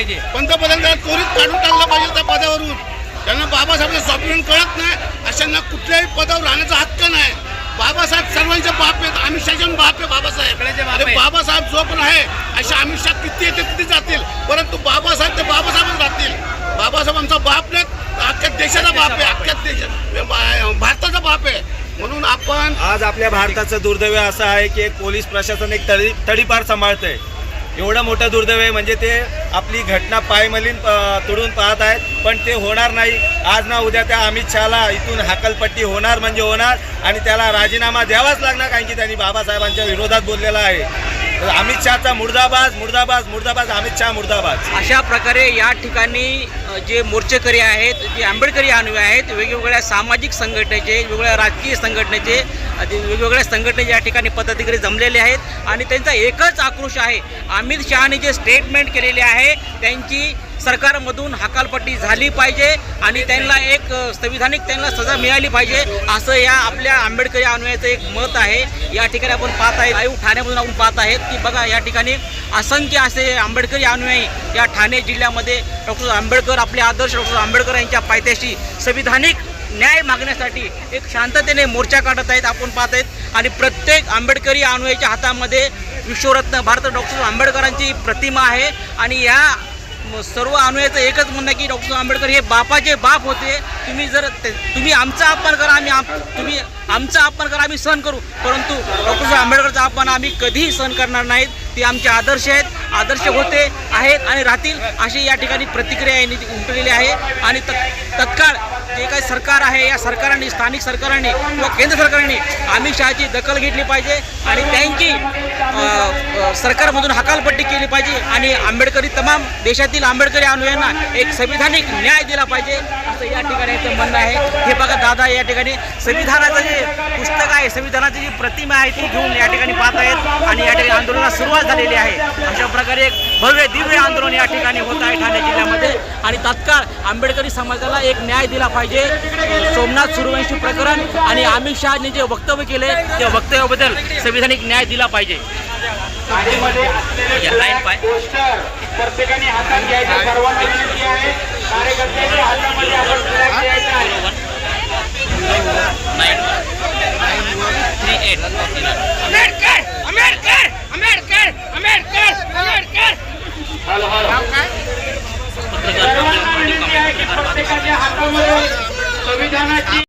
पाहिजे. पंतप्रधान त्वरित काढून टाकला पाहिजे त्या पदावरून. त्यांना बाबासाहेबांचं स्वप्न कळत नाही. अशांना कुठल्याही पदावर राहण्याचा हक्क नाही. बाबासाहेब सर्वांचे बाप आहेत. अमित शहाचे बाप आहे बाबासाहेब. बाबासाहेब जो पण आहे असे अमित शाह किती येते किती जातील. परंतु बाबासाहेब ते बाबासाहेबच राहतील. बाबासाहेब आमचा बाप नाही अख्ख्या देशाचा बाप आहे. अख्ख्या देशा म्हणजे भारताचा बाप आहे. म्हणून आपण आज आपल्या भारताचं दुर्दैव असं आहे की एक पोलीस प्रशासन एक तडी तडीपार सांभाळतंय. एवढं मोठं दुर्दैव आहे म्हणजे ते आपली घटना पायमलीन तोडून पाहत आहेत. पण ते होणार नाही. आज ना उद्या त्या अमित शहाला इथून हाकलपट्टी होणार म्हणजे होणार. आणि त्याला राजीनामा द्यावाच लागणार कारण की त्यांनी बाबासाहेबांच्या विरोधात बोललेला आहे. अमित शहाचा मुर्दाबाज मुर्दाबाज मुर्दाबाज अमित शहा मुर्दाबाज. अशा प्रकारे या ठिकाणी जे मोर्चेकरी आहेत जे आंबेडकरी अनुयायी आहेत वेगवेगळ्या सामाजिक संघटनेचे वेगवेगळ्या राजकीय संघटनेचे ते वेगवेगळ्या संघटनेचे या ठिकाणी पदाधिकारी जमलेले आहेत. आणि त्यांचा एकच आक्रोश आहे. अमित शहाने जे स्टेटमेंट केलेले आहे त्यांची सरकारमधून हकालपट्टी झाली पाहिजे आणि त्यांना एक संविधानिक त्यांना सजा मिळाली पाहिजे असं या आपल्या आंबेडकरी अनुयायाचं एक मत आहे. या ठिकाणी आपण पाहत आहे आयोग ठाण्यामधून आपण पाहत आहेत की बघा या ठिकाणी असंख्य असे आंबेडकरी अनुयायी या ठाणे जिल्ह्यामध्ये डॉक्टर आंबेडकर आपले आदर्श डॉक्टर आंबेडकर यांच्या पायथ्याशी संविधानिक न्याय मागण्यासाठी एक शांततेने मोर्चा काढत आहेत आपण पाहत आहेत. आणि प्रत्येक आंबेडकरी अनुयायाच्या हातामध्ये विश्वरत्न भारत डॉक्टर आंबेडकरांची प्रतिमा आहे. आणि या सर्व अनुयायाचं एकच म्हणणं की डॉक्टर आंबेडकर हे बापाचे बाप होते. तुम्ही जर तुम्ही आमचा अपमान करा आम्ही आम- तुम्ही आमचा अपमान करा आम्ही सहन करू. परंतु डॉक्टर आंबेडकरचा अपमान आम्ही कधीही सहन करणार नाहीत. ते आमचे आदर्श आहेत आदर्श होते आहेत आणि राहतील अशी या ठिकाणी प्रतिक्रिया यांनी उमटलेली आहे. आणि तत्काळ जे काही सरकार आहे या सरकारने स्थानिक सरकारांनी किंवा केंद्र सरकारने अमित शहाची दखल घेतली पाहिजे आणि त्यांची सरकारमधून हकालपट्टी केली पाहिजे आणि आंबेडकरी तमाम देशातील आंबेडकरी अनुयांना एक संविधानिक न्याय दिला पाहिजे असं या ठिकाणी याचं म्हणणं आहे. हे बघा दादा या ठिकाणी संविधानाचं जे पुस्तक आहे संविधानाची जी प्रतिमा आहे ती घेऊन या ठिकाणी पाहत आहेत आणि या ठिकाणी आंदोलनाला सुरुवात झालेली आहे. अशा प्रकारे एक भव्य दिव्य आंदोलन या ठिकाणी होत आहे ठाणे जिल्ह्यामध्ये. आणि तात्काळ आंबेडकरी समाजाला एक न्याय दिला पाहिजे. सोमनाथ सूर्यवंशी प्रकरण आणि अमित शहाने जे वक्तव्य केले त्या वक्तव्याबद्दल संविधानिक न्याय दिला पाहिजे. प्रत्येकाने हातात घ्यायचं सर्वांना विनंती आहे. कार्यकर्त्यांनी हातामध्ये आपण flag द्यायचा आहे आंबेडकर आंबेडकर आंबेडकर आंबेडकर आंबेडकर हॅलो हॅलो पत्रकार सर्वांना विनंती आहे की प्रत्येकाच्या हातामध्ये संविधानाची